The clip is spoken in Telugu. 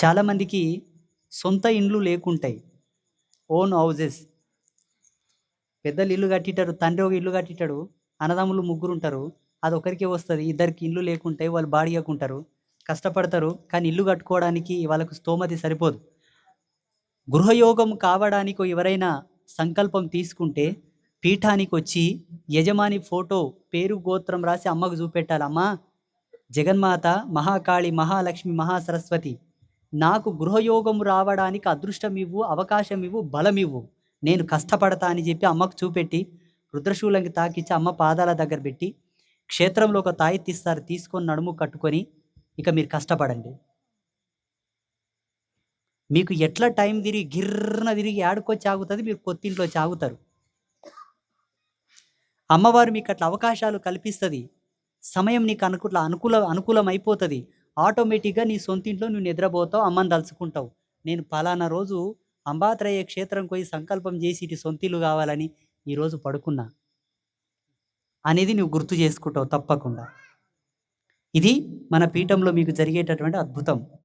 చాలామందికి సొంత ఇండ్లు లేకుంటాయి. Own houses. పెద్దలు ఇల్లు కట్టిటారు తండ్రి ఒక ఇల్లు కట్టిటాడు అన్నదమ్ములు ముగ్గురు ఉంటారు అది ఒకరికే వస్తుంది. ఇద్దరికి ఇల్లు లేకుంటాయి వాళ్ళు బాడిగకుంటారు కష్టపడతారు కానీ ఇల్లు కట్టుకోవడానికి వాళ్ళకు స్తోమతి సరిపోదు. గృహయోగం కావడానికి ఎవరైనా సంకల్పం తీసుకుంటే పీఠానికి వచ్చి యజమాని ఫోటో పేరు గోత్రం రాసి అమ్మకు చూపెట్టాలమ్మా. జగన్మాత మహాకాళి మహాలక్ష్మి మహాసరస్వతి. నాకు గృహయోగం రావడానికి అదృష్టం ఇవ్వు అవకాశం ఇవ్వు బలం ఇవ్వు నేను కష్టపడతా అని చెప్పి అమ్మకు చూపెట్టి రుద్రశూలంకి తాకిచ్చి అమ్మ పాదాల దగ్గర పెట్టి క్షేత్రంలో ఒక తాయి తీస్తారు తీసుకొని నడుము కట్టుకొని ఇక మీరు కష్టపడండి. మీకు ఎట్లా టైం తిరిగి గిర్రన తిరిగి ఆడుకొచ్చి ఆగుతుంది మీరు కొత్తింట్లో చాగుతారు అమ్మవారు మీకు అట్లా అవకాశాలు కల్పిస్తుంది. సమయం నీకు అనుకూల అనుకూల అనుకూలం అయిపోతుంది ఆటోమేటిక్గా నీ సొంతింట్లో నువ్వు నిద్రపోతావు అమ్మని తలుచుకుంటావు. నేను పలానా రోజు అంబాత్రయ క్షేత్రం పోయి సంకల్పం చేసి ఇటు సొంతిల్లు కావాలని ఈరోజు పడుకున్నా. అనేది నువ్వు గుర్తు చేసుకుంటావు తప్పకుండా. ఇది మన పీఠంలో మీకు జరిగేటటువంటి అద్భుతం.